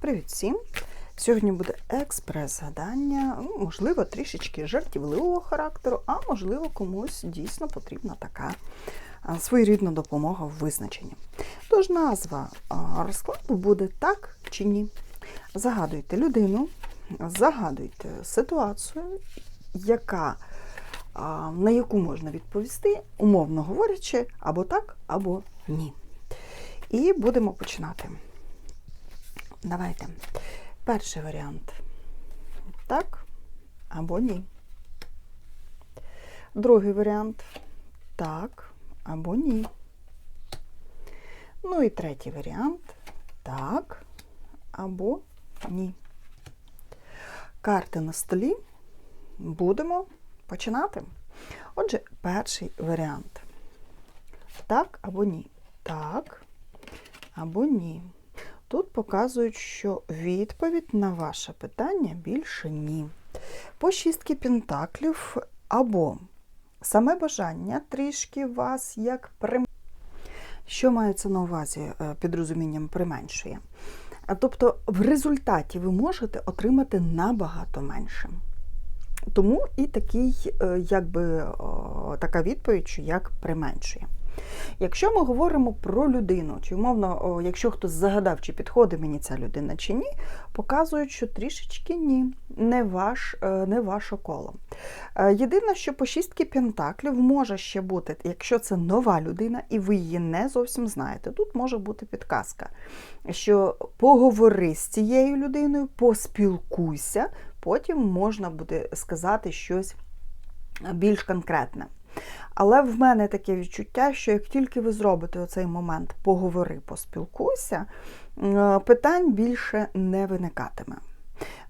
Привіт всім! Сьогодні буде експрес-гадання, ну, можливо, трішечки жартівливого характеру, а можливо, комусь дійсно потрібна така своєрідна допомога в визначенні. Тож назва розкладу буде так чи ні. Загадуйте людину, загадуйте ситуацію, яка, на яку можна відповісти, умовно говорячи, або так, або ні. І будемо починати. Давайте. Перший варіант. Так або ні. Другий варіант. Так або ні. Ну і третій варіант. Так або ні. Карти на столі. Будемо починати. Отже, перший варіант. Так або ні. Так або ні. Тут показують, що відповідь на ваше питання більше ні. По шістки пентаклів або саме бажання трішки вас як прим... Що мається на увазі е, під розумінням применшує? Тобто, в результаті ви можете отримати набагато менше. Тому і такий, е, якби, така відповідь, що як применшує. Якщо ми говоримо про людину, чи умовно, якщо хтось загадав, чи підходить мені ця людина чи ні, показують, що трішечки ні, не ваш, е, не ваше коло. Е, Єдине, що по шістки пентаклів може ще бути, якщо це нова людина, і ви її не зовсім знаєте, тут може бути підказка, що поговори з цією людиною, поспілкуйся, потім можна буде сказати щось більш конкретне. Але в мене таке відчуття, що як тільки ви зробите оцей момент поговори, поспілкуйся, е, питань більше не виникатиме.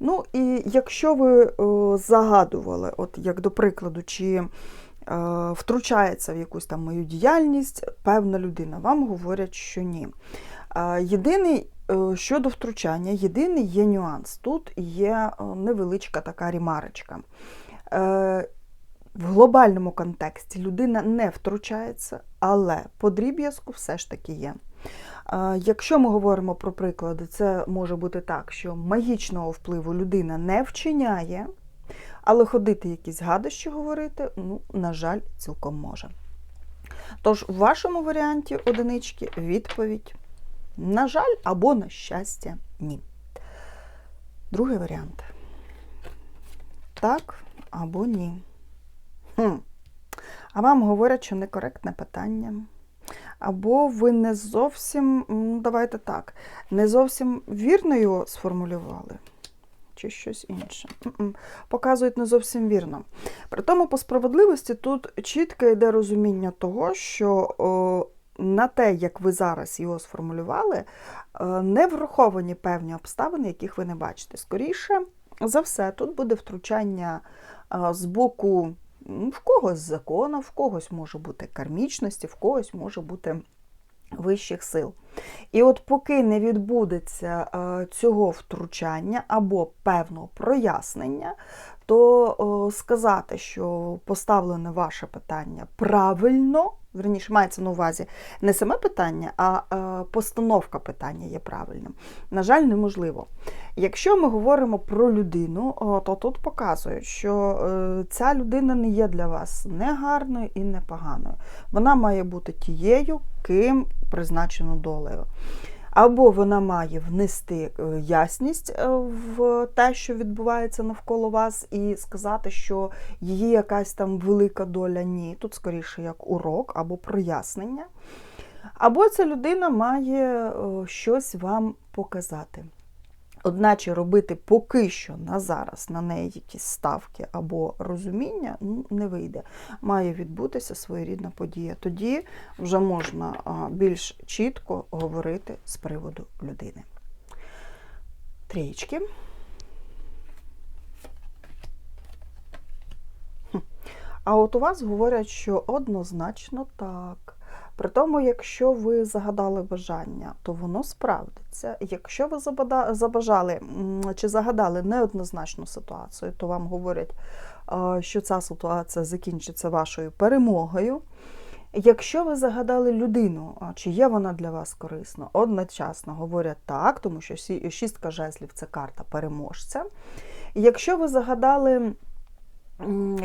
Ну і якщо ви е, загадували, от як до прикладу, чи е, втручається в якусь там мою діяльність, певна людина, вам говорять, що ні. Єдиний щодо втручання, єдиний є нюанс. Тут є невеличка така рімарочка. В глобальному контексті людина не втручається, але по дріб'язку все ж таки є. Якщо ми говоримо про приклади, це може бути так, що магічного впливу людина не вчиняє, але ходити якісь гадощі говорити, ну, на жаль, цілком може. Тож, в вашому варіанті одинички відповідь: на жаль, або на щастя, ні. Другий варіант. Так або ні. Хм. А вам говорять, що некоректне питання. Або ви не зовсім, давайте так, не зовсім вірно його сформулювали, чи щось інше. Показують не зовсім вірно. При тому, по справедливості, тут чітко йде розуміння того, що о, на те, як ви зараз його сформулювали, е, не враховані певні обставини, яких ви не бачите. Скоріше за все, тут буде втручання е, з боку в когось закона, в когось може бути кармічності, в когось може бути вищих сил. І от поки не відбудеться е, цього втручання або певного прояснення, то сказати, що поставлене ваше питання правильно, верніше мається на увазі не саме питання, а е, постановка питання є правильним. На жаль, неможливо. Якщо ми говоримо про людину, то тут показують, що е, ця людина не є для вас не гарною і не поганою. Вона має бути тією, ким призначено долею. Або вона має внести е, ясність е, в те, що відбувається навколо вас, і сказати, що її якась там велика доля ні. Тут, скоріше, як урок або прояснення. Або ця людина має щось вам показати. Одначе робити поки що на зараз на неї якісь ставки або розуміння ну, не вийде. Має відбутися своєрідна подія. Тоді вже можна більш чітко говорити з приводу людини. Трієчки. А от у вас говорять, що однозначно так. При тому, якщо ви загадали бажання, то воно справдиться. Якщо ви забажали чи загадали неоднозначну ситуацію, то вам говорять, що ця ситуація закінчиться вашою перемогою. Якщо ви загадали людину, чи є вона для вас корисна, одночасно говорять так, тому що шістка жезлів це карта переможця. Якщо ви загадали,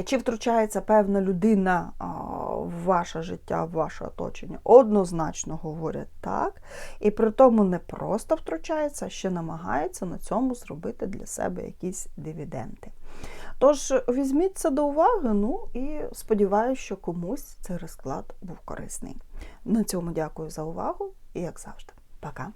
чи втручається певна людина в ваше життя, в ваше оточення, однозначно говорять так. І при тому не просто втручається, а ще намагається на цьому зробити для себе якісь дивіденди. Тож візьміть це до уваги, ну і сподіваюся, що комусь цей розклад був корисний. На цьому дякую за увагу і як завжди, пока!